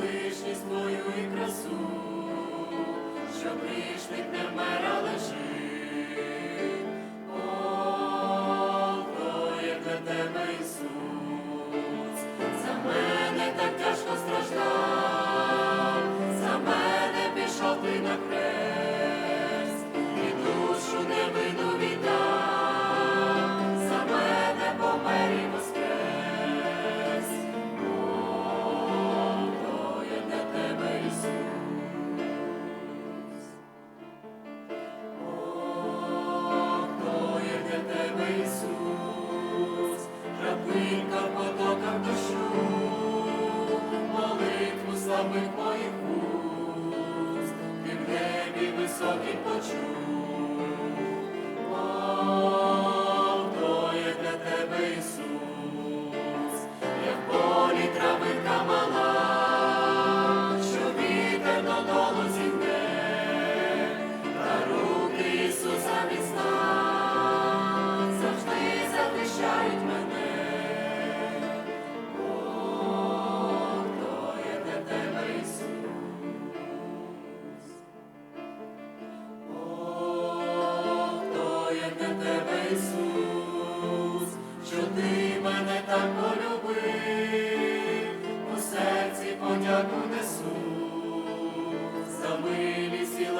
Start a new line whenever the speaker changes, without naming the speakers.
Лишність мою і красу, що прийшли тебе. Твоїх уст, ти в небі високий почув.